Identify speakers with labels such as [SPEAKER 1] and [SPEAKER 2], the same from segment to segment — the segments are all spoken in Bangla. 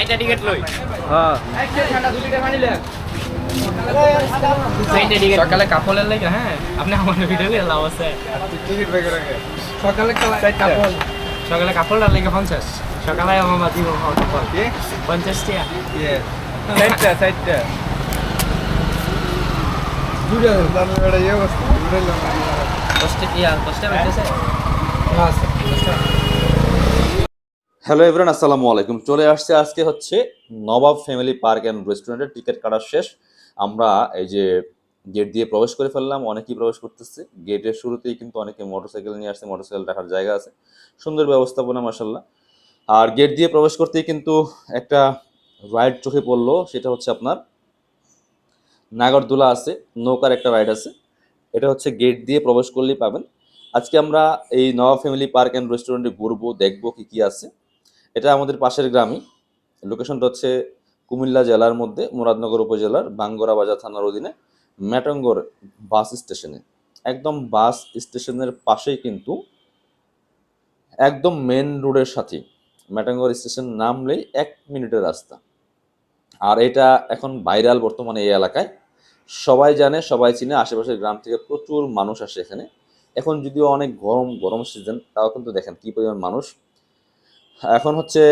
[SPEAKER 1] চারটা টিকিট লই।
[SPEAKER 2] হ্যাঁ।
[SPEAKER 1] সকালে কাপড়ের লাগে হ্যাঁ? আপনি আমার ভিডিও লাভ আছে।
[SPEAKER 2] সকালে কাপড়
[SPEAKER 1] সকালে কাপড়টার লাগে পঞ্চাশ। সকালে আমার বাদি কাপড় পঞ্চাশ টাকা
[SPEAKER 2] চারটা চারটা। দুটো দাম এটা ইয়ে অবস্থা
[SPEAKER 3] হ্যালো এভরান আসসালামু আলাইকুম চলে আসছে আজকে হচ্ছে নবাব ফ্যামিলি পার্ক অ্যান্ড রেস্টুরেন্টের টিকিট কাটা শেষ। আমরা এই যে গেট দিয়ে প্রবেশ করে ফেললাম, অনেকেই প্রবেশ করতেছে। গেটের শুরুতেই কিন্তু অনেকে মোটরসাইকেল নিয়ে আসছে, মোটরসাইকেল রাখার জায়গা আছে। সুন্দর ব্যবস্থাপনা মাসাল্লাহ আর গেট দিয়ে প্রবেশ করতেই কিন্তু একটা রাইড চোখে পড়ল, সেটা হচ্ছে আপনার নাগরদোলা আছে, নৌকার একটা রাইড আছে। এটা হচ্ছে গেট দিয়ে প্রবেশ করলেই পাবেন। আজকে আমরা এই নবাব ফ্যামিলি পার্ক অ্যান্ড রেস্টুরেন্টে ঘুরবো, দেখব কি কি আছে। এটা আমাদের পাশের গ্রামই। লোকেশনটা হচ্ছে কুমিল্লা জেলার মধ্যে, মুরাদনগর উপজেলার বাঙ্গরা বাজার থানার অধীনে ম্যাটঙ্গর বাস স্টেশনে। একদম বাস স্টেশনের পাশেই কিন্তু একদম মেন রোডের সাথে ম্যাটাঙ্গর স্টেশন নামলেই এক মিনিটের রাস্তা। আর এটা এখন ভাইরাল বর্তমানে এই এলাকায়। সবাই জানে, সবাই চিনে, আশেপাশের গ্রাম থেকে প্রচুর মানুষ আসে এখানে। এখন যদিও অনেক গরম গরম সিজন তাও কিন্তু দেখেন কি পরিমাণ মানুষ। এখন হচ্ছে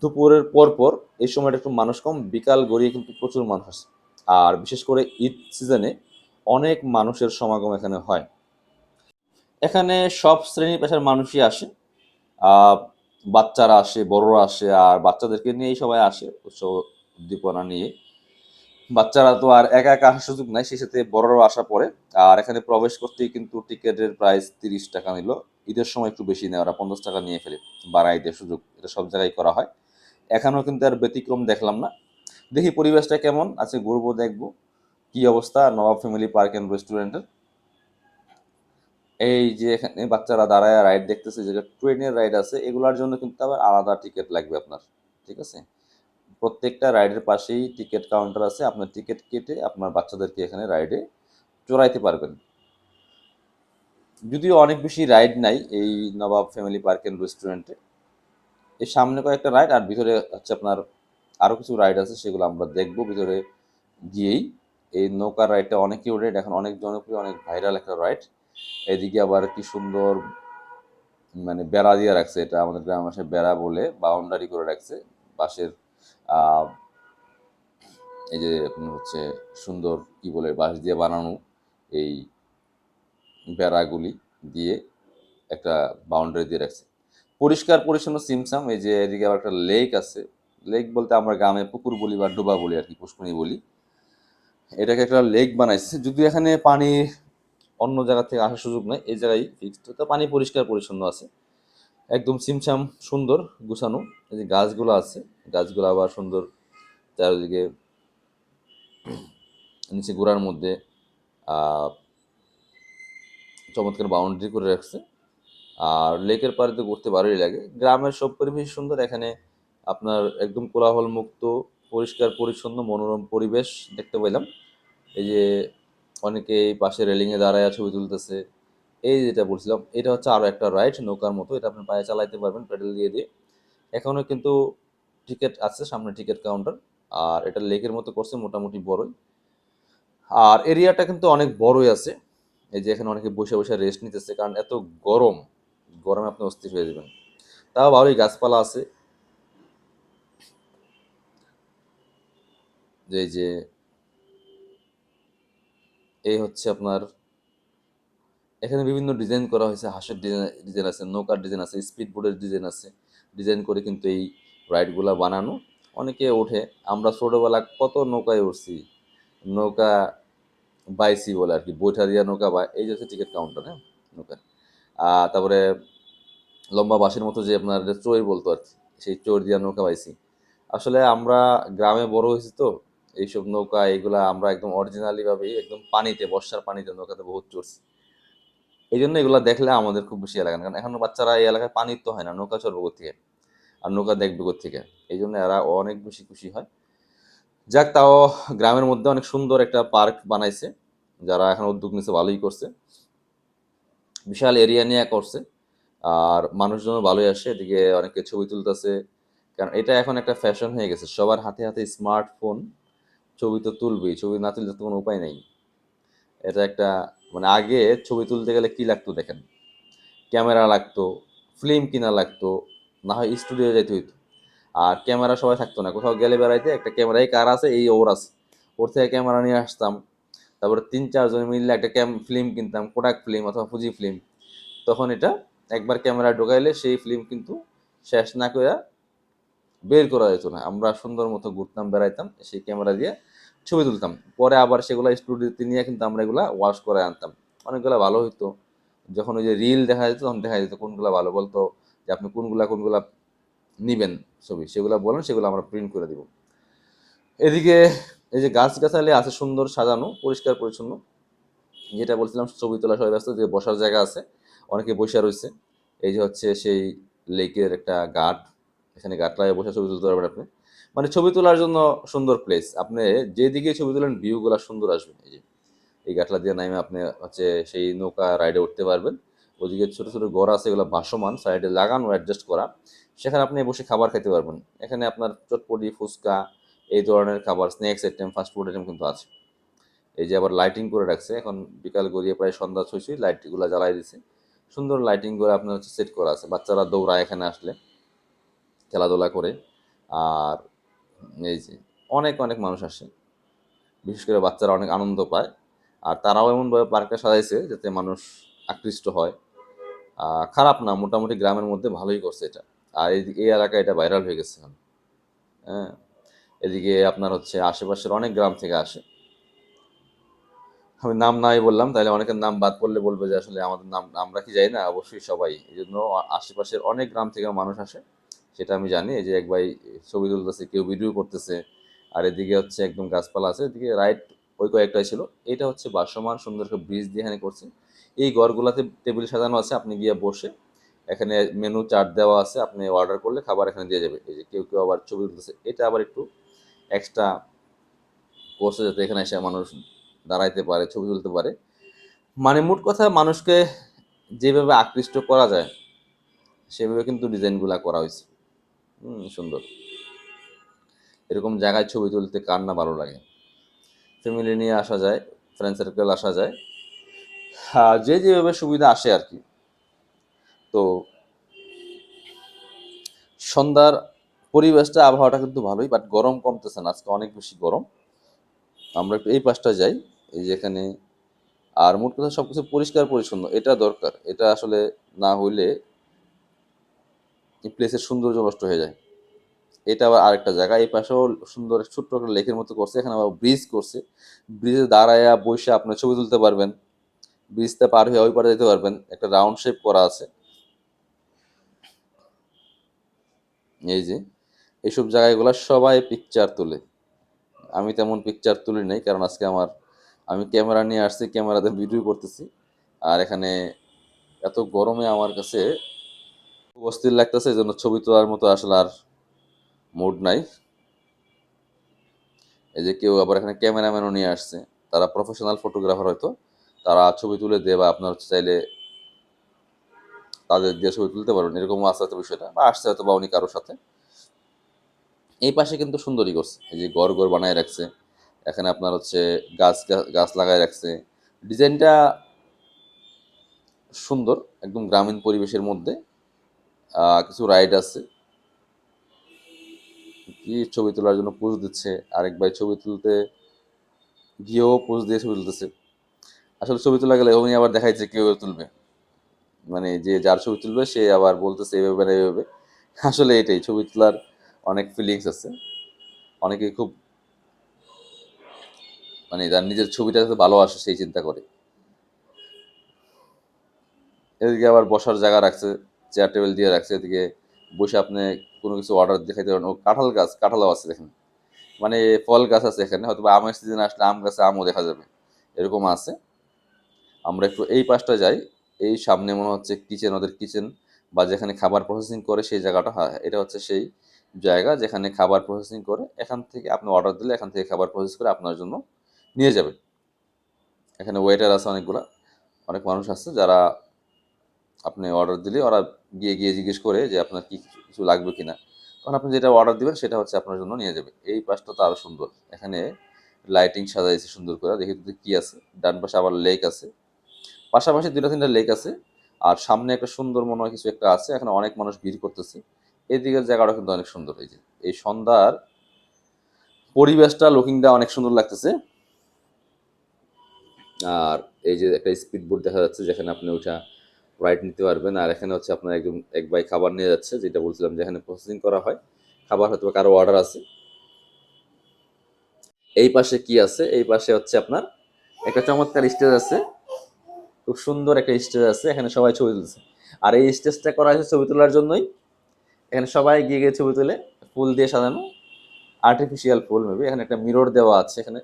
[SPEAKER 3] দুপুরের পরপর পর এই সময়টা একটু মানুষ কম, বিকাল গড়িয়ে কিন্তু প্রচুর মানুষ আর বিশেষ করে ঈদ সিজনে অনেক মানুষের সমাগম এখানে হয়। এখানে সব শ্রেণি পেশার মানুষই আসে। বাচ্চারা আসে, বড়রা আসে, আর বাচ্চাদেরকে নিয়েই সবাই আসে উৎসব উদ্দীপনা নিয়ে। বাচ্চারা তো আর একা একা আসার সুযোগ নাই, সেই সাথে বড়রাও আসা পড়ে। আর এখানে প্রবেশ করতেই কিন্তু টিকিটের প্রাইস তিরিশ টাকা নিল। ঈদের সময় একটু বেশি নেয়, ওরা পঞ্চাশ টাকা নিয়ে ফেলে বাড়াই দেয় সুযোগ, এটা সব জায়গায় করা হয়। এখানেও কিন্তু আর ব্যতিক্রম দেখলাম না। দেখি পরিবেশটা কেমন আছে, ঘুরবো, দেখব, কি অবস্থা, নবাব ফ্যামিলি পার্ক অ্যান্ড রেস্টুরেন্টের এই যে এখানে বাচ্চারা দাঁড়ায় রাইড দেখতেছে যেটা ট্রেনের রাইড আছে, এগুলোর জন্য কিন্তু আবার আলাদা টিকিট লাগবে আপনার, ঠিক আছে? প্রত্যেকটা রাইডের পাশেই টিকিট কাউন্টার আছে। আপনার টিকিট কেটে আপনার বাচ্চাদেরকে এখানে রাইডে চড়াইতে পারবেন। যদিও অনেক বেশি রাইড নাই এই নবাব ফ্যামিলি পার্ক অ্যান্ড রেস্টুরেন্টে। এর সামনে কয়েকটা রাইড আর ভিতরে হচ্ছে আপনার আরও কিছু রাইড আছে সেগুলো আমরা দেখব ভিতরে গিয়েই। এই নৌকার রাইডটা অনেকেই এটা এখন অনেক জনপ্রিয় অনেক ভাইরাল একটা রাইড। এদিকে আবার কি সুন্দর মানে বেড়া দিয়ে রাখছে এটা আমাদের গ্রামের বেড়া বলে বাউন্ডারি করে রাখছে আহ, এই যে আপনার হচ্ছে সুন্দর কি বলে বাঁশ দিয়ে বানানো এই বেড়াগুলি দিয়ে একটা বাউন্ডারি দিয়ে রাখছে। পরিষ্কার পরিচ্ছন্ন সিমসাম, এই যে এদিকে আবার একটা লেক আছে। লেক বলতে আমরা গ্রামে পুকুর বলি বা ডোবা বলি আর কি, পুষ্করণী বলি। এটাকে একটা লেক বানাইছে। যদিও এখানে পানি অন্য জায়গা থেকে আসার সুযোগ নেই, এই জায়গায় ফিক্সড তো পানি পরিষ্কার পরিচ্ছন্ন আছে। একদম সিমসাম সুন্দর গুছানো। এই যে গাছগুলো আছে। গাছগুলো আবার সুন্দর চারিদিকে নিচে গোড়ার মধ্যে চমৎকার বাউন্ডারি করে রাখছে। আর লেকের পাড়ে তো ঘুরতে ভালোই লাগে। গ্রামের সব পরিবেশ সুন্দর, এখানে আপনার একদম কোলাহল মুক্ত পরিষ্কার, পরিচ্ছন্ন, মনোরম পরিবেশ দেখতে পেলাম। এই যে অনেকে এই পাশে রেলিংয়ে দাঁড়ায় ছবি তুলতেছে। এই যেটা বলছিলাম, এটা হচ্ছে আরও একটা রাইড নৌকার মতো, এটা আপনি পায়ে চালাইতে পারবেন পেডেল দিয়ে দিয়ে। এখনও কিন্তু টিকিট আছে, সামনে টিকিট কাউন্টার আর এটা লেকের মতো করছে, মোটামুটি বড়ই। আর এরিয়াটা কিন্তু অনেক বড়ই আছে। এই যে এখানে অনেকে বসে বসে রেস্ট নিতেছে, কারণ এত গরম, গরমে আপনি অস্থির হয়ে যাবেন। তাও ভালোই গাছপালা আছে। যে এই যে, এই হচ্ছে আপনার, এখানে বিভিন্ন ডিজাইন করা হয়েছে, হাঁসের ডিজাইন ডিজাইন আছে, নৌকার ডিজাইন আছে স্পিড বোর্ডের ডিজাইন আছে। ডিজাইন করে কিন্তু এই রাইডগুলা বানানো। অনেকে ওঠে। আমরা ছোটোবেলা কত নৌকায় উঠছি। নৌকা বাইসি বলে আর কি বৈঠা দিয়া নৌকা বা এই যে টিকিট কাউন্টার হ্যাঁ? নৌকা। তারপরে লম্বা বাঁশের মতো যে আপনার যে চোর বলতো আর কি, সেই চোর দিয়া নৌকা বাইসি আসলে আমরা গ্রামে বড় হয়েছি তো, এইসব নৌকা এগুলা আমরা একদম অরিজিনালি ভাবে একদম পানিতে, বর্ষার পানিতে নৌকাতে বহুত চড়ছি। এই জন্য এগুলো দেখলে আমাদের খুব বেশি এলাকা কারণ এখন বাচ্চারা এই এলাকায় পানির তো হয় না, নৌকা চড়বো থেকে আর নৌকা দেখবে থেকে এই জন্য এরা অনেক বেশি খুশি হয়। যাক, তাও গ্রামের মধ্যে অনেক সুন্দর একটা পার্ক বানাইছে, যারা এখন উদ্যোগ নিচ্ছে ভালোই করছে। বিশাল এরিয়া নিয়ে করছে, আর মানুষজন ভালোই আসে, এদিকে অনেকে ছবি তুলতেছে। কারণ এটা এখন একটা ফ্যাশন হয়ে গেছে, সবার হাতে হাতে স্মার্টফোন, ছবি তো তুলবেই, ছবি না তুলতে তো কোনো উপায় নেই। এটা একটা মানে আগে ছবি তুলতে গেলে কি লাগতো দেখেন? ক্যামেরা লাগতো, ফিল্ম কিনা লাগতো না হয় স্টুডিও যাইতে হইতো। আর ক্যামেরা সবাই থাকতো না। কোথাও গেলে বেড়াইতে একটা ক্যামেরাই কার আছে, এই ওর আছে। ওর থেকে ক্যামেরা নিয়ে আসতাম। তারপরে তিন চারজন মিললে একটা ক্যাম ফিল্ম কিনতাম কোটাক ফিল্ম অথবা ফুজি ফিল্ম তখন এটা একবার ক্যামেরা ঢোকাইলে সেই ফিল্ম কিন্তু শেষ না করে বের করা যেত না। আমরা সুন্দর মতো ঘুরতাম, বেড়াইতাম, সেই ক্যামেরা দিয়ে ছবি তুলতাম। পরে আবার সেগুলো স্টুডিওতে নিয়ে কিন্তু আমরা এগুলা ওয়াশ করে আনতাম। অনেকগুলো ভালো হইতো। যখন ওই যে রিল দেখা যেত, তখন দেখা যেত কোনগুলো ভালো বলতো। যে আপনি কোনগুলা কোনগুলা নিবেন ছবি, সেগুলো বলেন, সেগুলো আমরা প্রিন্ট করে দিব। এদিকে এই যে গাছ গাছালি আছে সুন্দর সাজানো, পরিষ্কার পরিচ্ছন্ন। যেটা বলছিলাম, ছবি তোলা সবাই ব্যস্ত, যে বসার জায়গা আছে, অনেকে বসে রয়েছে। এই যে হচ্ছে সেই লেকের একটা ঘাট, এখানে ঘাট লাগিয়ে বসে ছবি তুলতে পারবেন আপনি। মানে ছবি তোলার জন্য সুন্দর প্লেস আপনি যেদিকে ছবি তোলেন ভিউগুলো সুন্দর আসবে। এই যে এই ঘাটলা দিয়ে নামে আপনি হচ্ছে সেই নৌকা রাইডে উঠতে পারবেন। ওদিকে ছোট ছোট ঘর আছে, এগুলো ভাসমান সাইডে লাগানো অ্যাডজাস্ট করা। সেখানে আপনি বসে খাবার খেতে পারবেন। এখানে আপনার চটপটি, ফুচকা, এই ধরনের খাবার snacks item fast food item কিন্তু আছে। এই যে আবার লাইটিং করে রাখছে। এখন বিকাল গড়িয়ে প্রায় সন্ধ্যা ছুঁই লাইটগুলো জ্বালাই দিছে। সুন্দর লাইটিং করে আপনার হচ্ছে সেট করা আছে। বাচ্চারা দৌড়ায় এখানে আসলে, খেলাধুলা করে। আর এই যে অনেক অনেক মানুষ আসে। বিশেষ করে বাচ্চারা অনেক আনন্দ পায়। আর তারাও এমনভাবে পার্কটা সাজাইছে, যাতে মানুষ আকৃষ্ট হয়। খারাপ না, মোটামুটি গ্রামের মধ্যে ভালোই করছে এটা। আর এই এলাকায় এটা ভাইরাল হয়ে গেছে হ্যাঁ এদিকে আপনার হচ্ছে আশেপাশের অনেক গ্রাম থেকে আসে। আমি নাম নাই বললাম, তাহলে অনেকের নাম বাদ পড়লে বলবে যে আসলে আমাদের নাম, আমরা কি যাই না, অবশ্যই সবাই। এই জন্য আশেপাশের অনেক গ্রাম থেকে মানুষ আসে, সেটা আমি জানি। এই যে এক ভাই ছবি তুলতেছে, কেউ ভিডিও করতেছে, আর এদিকে হচ্ছে একদম গাছপালা আছে, এদিকে রাইট ওই কয়েকটাই ছিল। এটা হচ্ছে বাসমান সুন্দর ব্রিজ দিয়ে এখানে করছে। এই ঘরগুলাতে টেবিল সাজানো আছে, আপনি গিয়ে বসে এখানে মেনু চার্ট দেওয়া আছে, আপনি অর্ডার করলে খাবার এখানে দিয়ে যাবে। এই যে কেউ কেউ আবার ছবি তুলতেছে, এটা আবার একটু এক্সট্রা করছে যাতে এখানে এসে মানুষ দাঁড়াইতে পারে, ছবি তুলতে পারে। মানে মোট কথা মানুষকে যেভাবে আকৃষ্ট করা যায়, সেভাবে কিন্তু ডিজাইনগুলো করা হয়েছে। হুম, সুন্দর। এরকম জায়গায় ছবি তুলতে কার না ভালো লাগে? ফ্যামিলি নিয়ে আসা যায় ফ্রেন্ড সার্কেল আসা যায়। যে যেভাবে সুবিধা আসে আর কি। তো সন্ধ্যার পরিবেশটা, আবহাওয়াটা কিন্তু ভালোই বাট গরম কমতেছে না, আজকে অনেক বেশি গরম। আমরা একটু এই পাশটা যাই, এই যে এখানে। আর মোট কথা সব কিছু পরিষ্কার পরিচ্ছন্ন, এটা দরকার, এটা আসলে না হইলে প্লেসের সৌন্দর্য নষ্ট হয়ে যায়। এটা আবার আরেকটা জায়গা, এই পাশেও সুন্দর ছোট্ট একটা লেকের মতো করছে, এখানে আবার ব্রিজ করছে। ব্রিজে দাঁড়ায়া বসে আপনার ছবি তুলতে পারবেন। ব্রিজটা পার হয়ে ওই পারে যেতে পারবেন। একটা রাউন্ড শেপ করা আছে। এই যে, এইসব জায়গাগুলো সবাই পিকচার তোলে। আমি তেমন পিকচার তুলি নাই, কারণ আজকে আমার, আমি ক্যামেরা নিয়ে আসছি, ক্যামেরাতে ভিডিও করতেছি। আর এখানে এত গরমে আমার কাছে অস্থির লাগতেছে, এই জন্য ছবি তোলার মতো আসলে আর মুড নাই। এই যে কেউ আবার এখানে ক্যামেরাম্যানও নিয়ে আসছে, তারা প্রফেশনাল ফটোগ্রাফার হয়তো। তারা ছবি তুলে দেয় বা আপনার চাইলে তাদের দিয়ে ছবি তুলতে পারবেন এরকমও আস্তে আস্তে বিষয়টা। বা আসছে হয়তো বা উনি কারোর সাথে। এই পাশে কিন্তু সুন্দরই করছে, এই যে গড় গড় বানায় রাখছে। এখানে আপনার হচ্ছে গাছ গাছ লাগায় রাখছে। ডিজাইনটা সুন্দর, একদম গ্রামীণ পরিবেশের মধ্যে। কিছু রাইড আছে। কি ছবি তোলার জন্য পোজ দিচ্ছে, আরেক ভাই ছবি তুলতে গিয়েও পোজ দিয়ে ছবি তুলতেছে। আসলে ছবি তোলা গেলে উনি আবার দেখাইছে কেউ তুলবে। মানে যে যার ছবি তুলবে, সে আবার বলতেছে এইভাবে না এইভাবে। আসলে এটাই, ছবি তোলার অনেক ফিলিংস আছে। অনেকে খুব মানে তার নিজের ছবিটা যাতে ভালো আসে, সেই চিন্তা করে। এদিকে আবার বসার জায়গা রাখছে চেয়ার টেবিল দিয়ে রাখছে, এদিকে বসে আপনি কোনো কিছু অর্ডার দেখাইতে পারেন। ও কাঁঠাল গাছ, কাঁঠালও আছে দেখেন। মানে ফল গাছ আছে এখানে হয়তো আমের সিজন আসলে আম গাছে আমও দেখা যাবে। এরকম আছে। আমরা একটু এই পাশটা যাই। এই সামনে মনে হচ্ছে কিচেন ওদের কিচেন বা যেখানে খাবার প্রসেসিং করে সেই জায়গাটা হ্যাঁ এটা হচ্ছে সেই জায়গা যেখানে খাবার প্রসেসিং করে এখান থেকে আপনি অর্ডার দিলে এখান থেকে খাবার প্রসেস করে আপনার জন্য নিয়ে যাবে। এখানে ওয়েটার আছে অনেকগুলা, অনেক মানুষ আছে যারা আপনি অর্ডার দিলে ওরা গিয়ে গিয়ে জিজ্ঞেস করে যে আপনার কি কিছু লাগবে কিনা। তখন আপনি যেটা অর্ডার দিবেন সেটা হচ্ছে আপনার জন্য নিয়ে যাবে। এই পাশটা তো আরও সুন্দর। এখানে লাইটিং সাজাইছে সুন্দর করে, দেখি কি আছে। ডান পাশে আবার লেক আছে। পাশাপাশি দুইটা তিনটা লেক আছে। আর সামনে একটা সুন্দর মনে হয় কিছু একটা আছে, এখানে অনেক মানুষ ভিড় করতেছে। এদিকের জায়গাটা কিন্তু অনেক সুন্দর হয়েছে এই সন্ধ্যার পরিবেশটা লুকিংটা অনেক সুন্দর লাগতেছে। আর এই যে একটা স্পিড বোট দেখা যাচ্ছে, যেখানে আপনি ওইটা রাইড নিতে পারবেন। আর এখানে হচ্ছে আপনার একদম এক বাই খাবার নিয়ে যাচ্ছে, যেটা বলছিলাম যেখানে প্রসেসিং করা হয়। খাবার হয়তো কারও অর্ডার আছে। এই পাশে কি আছে? এই পাশে হচ্ছে আপনার একটা চমৎকার স্টেজ আছে। খুব সুন্দর একটা স্টেজ আছে, এখানে সবাই ছবি তুলছে। আর এই স্টেজটা করা হয়েছে ছবি তোলার জন্যই। এখানে সবাই গিয়ে গিয়ে ছবি তুলে ফুল দিয়ে সাজানো। আর্টিফিশিয়াল ফুল মেবি এখানে একটা মিরর দেওয়া আছে এখানে।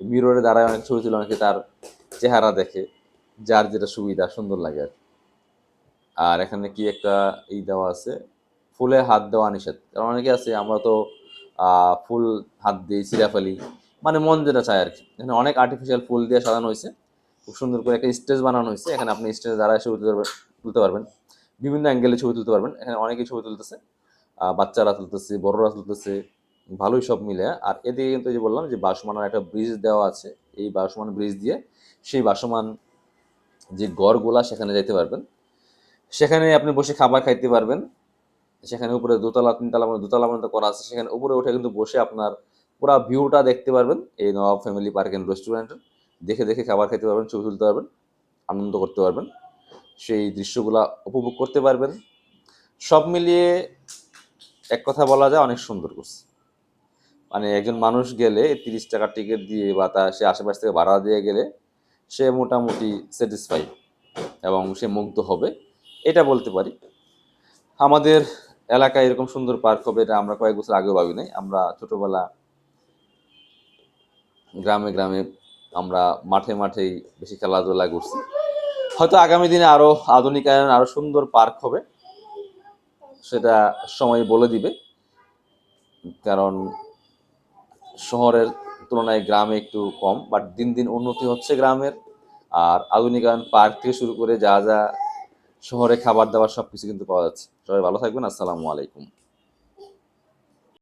[SPEAKER 3] মিররে দাঁড়ায় অনেক ছবি তুলে, অনেকে তার চেহারা দেখে, যার যেটা সুবিধা, সুন্দর লাগে আর। আর এখানে কি একটা ই দেওয়া আছে, ফুলে হাত দেওয়া নিষেধ। কারণ অনেকে আছে, আমরা তো ফুল হাত দিই সিরা ফেলি মানে মন যেটা চায় আর কি। এখানে অনেক আর্টিফিশিয়াল ফুল দিয়ে সাজানো হয়েছে। খুব সুন্দর করে একটা স্টেজ বানানো হয়েছে। এখানে আপনি স্টেজে দাঁড়ায় ছবি তুলতে পারবেন তুলতে পারবেন। বিভিন্ন অ্যাঙ্গেলে ছবি তুলতে পারবেন। এখানে অনেকেই ছবি তুলতেছে। বাচ্চারা তুলতেছে, বড়রা তুলতেছে, ভালোই সব মিলে। আর এদিকে কিন্তু যে বললাম যে বাসমানের একটা ব্রিজ দেওয়া আছে। এই বাসমান ব্রিজ দিয়ে সেই বাসমান যে গড়গুলা সেখানে যাইতে পারবেন। সেখানে আপনি বসে খাবার খাইতে পারবেন। সেখানে উপরে দোতলা, তিনতলা মানে দোতলা পর্যন্ত করা আছে। সেখানে উপরে উঠে কিন্তু বসে আপনার পুরো ভিউটা দেখতে পারবেন। এই নবাব ফ্যামিলি পার্ক অ্যান্ড রেস্টুরেন্টের দেখে দেখে খাবার খেতে পারবেন, ছবি তুলতে পারবেন, আনন্দ করতে পারবেন। সেই দৃশ্যগুলা উপভোগ করতে পারবেন। সব মিলিয়ে এক কথা বলা যায়, অনেক সুন্দর করছে মানে একজন মানুষ গেলে তিরিশ টাকার টিকিট দিয়ে বা তার সে আশেপাশ থেকে ভাড়া দিয়ে গেলে সে মোটামুটি স্যাটিসফাই এবং সে মুগ্ধ হবে। এটা বলতে পারি। আমাদের এলাকায় এরকম সুন্দর পার্ক হবে, এটা আমরা কয়েক বছর আগেও ভাবি নাই আমরা ছোটোবেলা গ্রামে গ্রামে আমরা মাঠে মাঠেই বেশি খেলাধুলা করছি। হয়তো আগামী দিনে আরও আধুনিকায়ন, আরও সুন্দর পার্ক হবে, সেটা সময় বলে দিবে। কারণ শহরের তুলনায় গ্রামে একটু কম বাট দিন দিন উন্নতি হচ্ছে গ্রামের। আর আধুনিকায়ন পার্ক থেকে শুরু করে যা যা শহরে খাবার দাবার সব কিছু কিন্তু পাওয়া যাচ্ছে। সবাই ভালো থাকবেন, আসসালামু আলাইকুম।